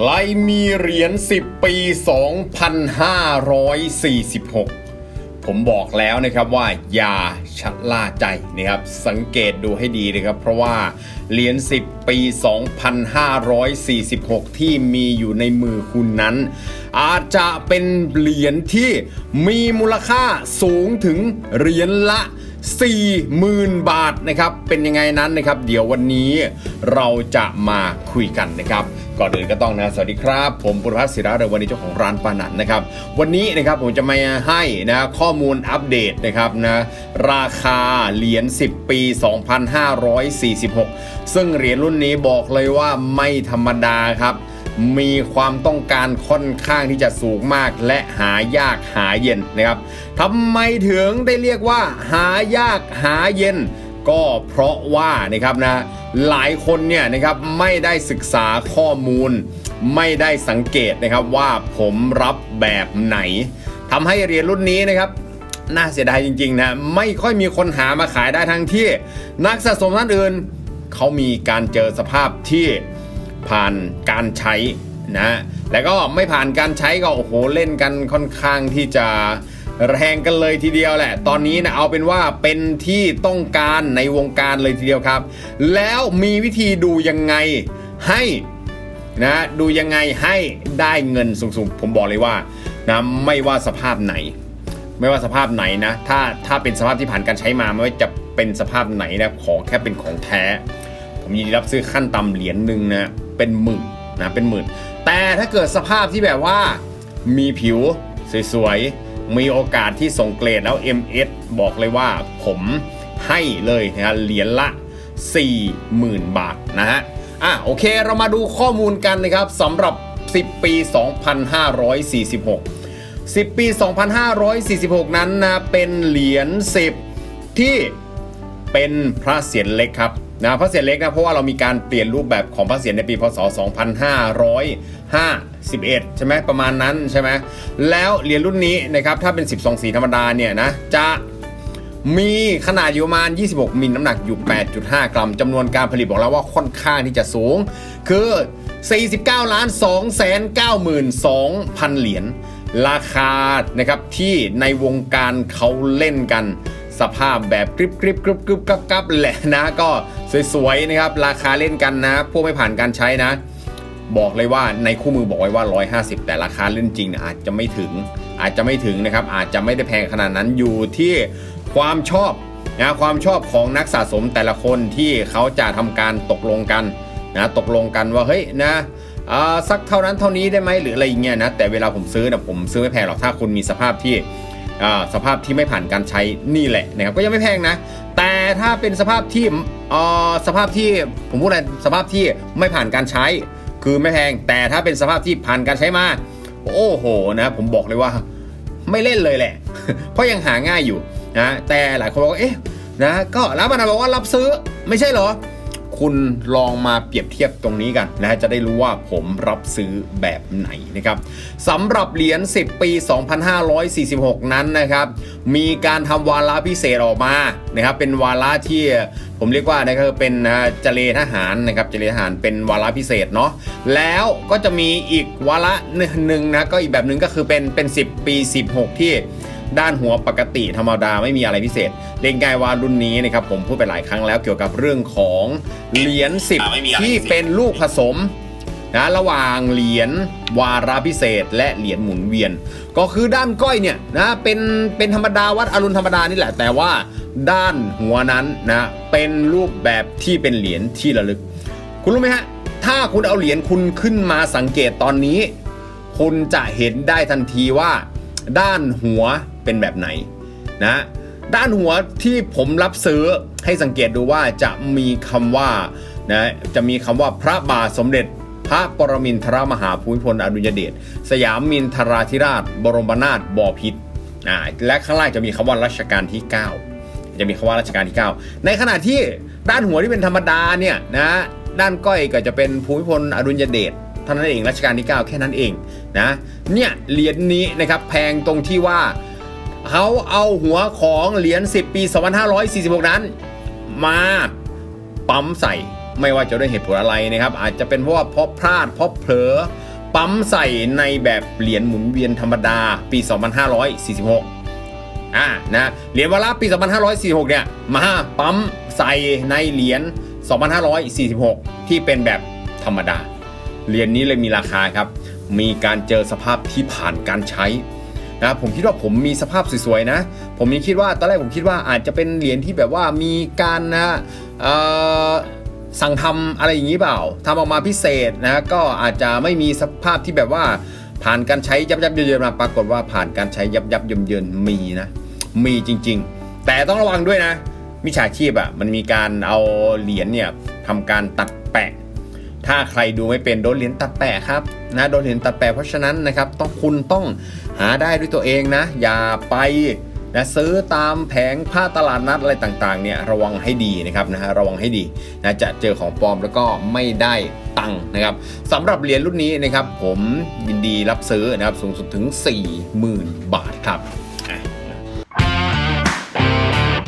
ใครมีเหรียญ10 ปี 2546 ผมบอกแล้วนะครับว่าอย่าชะล่าใจนะครับ สังเกตดูให้ดีนะครับ เพราะว่าเหรียญ10 ปี 2546 ที่มีอยู่ในมือคุณนั้น อาจจะเป็นเหรียญที่มีมูลค่าสูงถึงเหรียญละ 40,000 บาทนะครับ เป็นยังไงนั้นนะครับ เดี๋ยววันนี้เราจะมาคุยกันนะครับ ก่อนอื่นก็ต้องนะสวัสดีครับ ผมปุรพัฒน์ศิระเรวันนี้เจ้าของร้านปานันนะครับ วันนี้นะครับผมจะมาให้นะข้อมูลอัปเดตนะครับนะราคาเหรียญ 10 ปี 2546 ซึ่งเหรียญรุ่นนี้บอกเลยว่าไม่ธรรมดาครับ มีความต้องการค่อนข้างที่จะสูงมาก และหายากหาเย็นนะครับทำไมถึงได้เรียกว่า หายากหาเย็น ก็เพราะว่านะครับนะหลายคนเนี่ยนะครับไม่ได้ศึกษาข้อมูล ไม่ได้สังเกตนะครับว่าผมรับแบบไหนทำให้เหรียญรุ่นนี้นะครับน่าเสียดายจริงๆนะไม่ค่อยมีคนหามาขายได้ทั้งที่ นักสะสมท่านอื่น เขามีการเจอสภาพที่ ผ่านการใช้นะแล้วก็ไม่ผ่านการใช้ก็โอ้โหเล่นกันค่อนข้างที่จะแรงกันเลยทีเดียวแหละ ตอนนี้นะเอาเป็นว่าเป็นที่ต้องการในวงการเลยทีเดียวครับ แล้วมีวิธีดูยังไงให้นะดูยังไงให้ได้เงินสูงๆ ผมบอกเลยว่านะไม่ว่าสภาพไหน ไม่ว่าสภาพไหนนะ ถ้าถ้าเป็นสภาพที่ผ่านการใช้มาไม่ว่าจะเป็นสภาพไหนนะขอแค่เป็นของแท้ ผมยินดีรับซื้อขั้นต่ำเหรียญหนึ่งนะ เป็นหมื่นนะเป็นหมื่น แต่ถ้าเกิดสภาพที่แบบว่ามีผิวสวยๆ มีโอกาสที่ส่งเกรดแล้ว MS บอกเลยว่าผมให้เลยนะเหรียญละ 40,000 บาทนะฮะอะโอเคเรามาดูข้อมูลกันนะครับสำหรับ 10 ปี 2546 10 ปี 2546 นั้นนะเป็นเหรียญ10 ที่เป็นพระเศียรเล็กครับ นะพระเศียรเล็กนะเพราะว่าเรามีการเปลี่ยนรูปแบบของพระเศียรในปีพศ 2551 ใช่ไหมประมาณนั้นใช่ไหมแล้วเหรียญรุ่นนี้นะครับถ้าเป็น 12 สีธรรมดาเนี่ยนะจะมีขนาดอยู่ประมาณ 26 มิลน้ำหนักอยู่ 8.5 กรัมจำนวนการผลิตบอกแล้วว่าค่อนข้างที่จะสูง คือ 49ล้าน2แสน92,000 เหรียญราคานะครับที่ในวงการเขาเล่นกัน สภาพแบบกริบกริบกริบกริบกับกับแหละนะ ก็สวยๆนะครับ ราคาเล่นกันนะ พวกไม่ผ่านการใช้นะ บอกเลยว่าในคู่มือบอกไว้ว่า 150 แต่ราคาเล่นจริงนี่ยอาจจะไม่ถึง อาจจะไม่ถึงนะครับ อาจจะไม่ได้แพงขนาดนั้นอยู่ที่ความชอบนะความชอบของนักสะสมแต่ละคนที่เขาจะทำการตกลงกันนะตกลงกันว่าเฮ้ยนะอ่าสักเท่านั้นเท่านี้ได้ไหมหรืออะไรอย่างเงี้ยนะแต่เวลาผมซื้อนะผมซื้อไม่แพงหรอกถ้าคุณมีสภาพที่ สภาพที่ไม่ผ่านการใช้นี่แหละนะครับก็ยังไม่แพงนะ แต่ถ้าเป็นสภาพที่อ่าสภาพที่ผมพูดอะไรสภาพที่ไม่ผ่านการใช้ คือไม่แพง แต่ถ้าเป็นสภาพที่ผ่านการใช้มาโอ้โหนะผมบอกเลยว่าไม่เล่นเลยแหละ เพราะยังหาง่ายอยู่นะแต่หลายคนบอกว่าเอ๊ะนะก็แล้วมันบอกว่ารับซื้อไม่ใช่เหรอ คุณลองมาเปรียบเทียบตรงนี้กันนะจะได้รู้ว่าผมรับซื้อแบบไหนนะครับสำหรับเหรียญ 10 ปี 2546 นั้นนะครับ มีการทำวาระพิเศษออกมานะครับ เป็นวาระที่ผมเรียกว่านะครับเป็นเจเลทหารนะครับเจเลทหารเป็นวาระพิเศษเนาะแล้วก็จะมีอีกวาระหนึ่งนะก็อีกแบบหนึ่งก็คือเป็นเป็น 10 ปี 16 ที่ ด้านหัวปกติธรรมดาไม่มีอะไรพิเศษ เรียกง่ายว่ารุ่นนี้นะครับผมพูดไปหลายครั้งแล้วเกี่ยวกับเรื่องของเหรียญ10ที่เป็นลูกผสมนะระหว่างเหรียญวาระพิเศษ และเหรียญหมุนเวียน ก็คือด้านก้อยเนี่ยนะเป็นเป็นธรรมดาวัดอรุณธรรมดานี่แหละ แต่ว่าด้านหัวนั้นนะเป็นรูปแบบที่เป็นเหรียญที่ระลึก คุณรู้ไหมฮะถ้าคุณเอาเหรียญคุณขึ้นมาสังเกตตอนนี้ คุณจะเห็นได้ทันทีว่า ด้านหัว เป็นแบบไหนนะด้านหัวที่ผมรับซื้อให้สังเกตดูว่าจะมีคำว่านะจะมีคำว่าพระบาทสมเด็จ พระปรมินทรมหาภูมิพลอดุลยเดชสยามมินทราธิราช บรมนาถบพิตรอ่าและข้างล่างจะมีคำว่ารัชกาลที่ 9 จะมีคำว่ารัชกาลที่ 9 ในขณะที่ด้านหัวที่เป็นธรรมดาเนี่ยนะด้านก้อยก็จะเป็นภูมิพลอดุลยเดชเท่านั้นเองรัชกาลที่ 9 แค่นั้นเองนะเนี่ยเหรียญนี้นะครับแพงตรงที่ว่า เขาเอาหัวของเหรียญ10 ปี 2546 นั้น มาปั๊มใส่ไม่ว่าจะด้วยเหตุผลอะไรนะครับ อาจจะเป็นเพราะว่าเพราะพลาดเพราะเผลอปั๊มใส่ในแบบเหรียญหมุนเวียนธรรมดาปี 2546อ่านะเหรียญวาระปี 2546 เนี่ยมาปั๊มใส่ในเหรียญ2546 ที่เป็นแบบธรรมดาเหรียญนี้เลยมีราคาครับ มีการเจอสภาพที่ผ่านการใช้ นะผมคิดว่าผมมีสภาพสวยๆนะ ผมยังคิดว่าตอนแรกผมคิดว่าอาจจะเป็นเหรียญที่แบบว่ามีการนะสั่งทำอะไรอย่างนี้เปล่าทำออกมาพิเศษนะก็อาจจะไม่มีสภาพที่แบบว่าผ่านการใช้ยับยับเยินๆมาปรากฏว่าผ่านการใช้ยับยับเยินเยินๆมีนะมีจริง ๆ แต่ต้องระวังด้วยนะมิจฉาชีพอะ่ะมันมีการเอาเหรียญเนี่ยทำการตัดแปะ ถ้าใครดูไม่เป็นโดนเหรียญตัดแปะครับนะโดนเหรียญตัดแปะเพราะฉะนั้นนะครับต้องคุณต้องหาได้ด้วยตัวเองนะ อย่าไปนะซื้อตามแผงผ้าตลาดนัดอะไรต่างๆเนี่ยระวังให้ดีนะครับนะฮะระวังให้ดีนะจะเจอของปลอมแล้วก็ไม่ได้ตังค์นะครับสำหรับเหรียญรุ่นนี้นะครับผมยินดีรับซื้อนะครับสูงสุดถึง 40,000 บาทครับ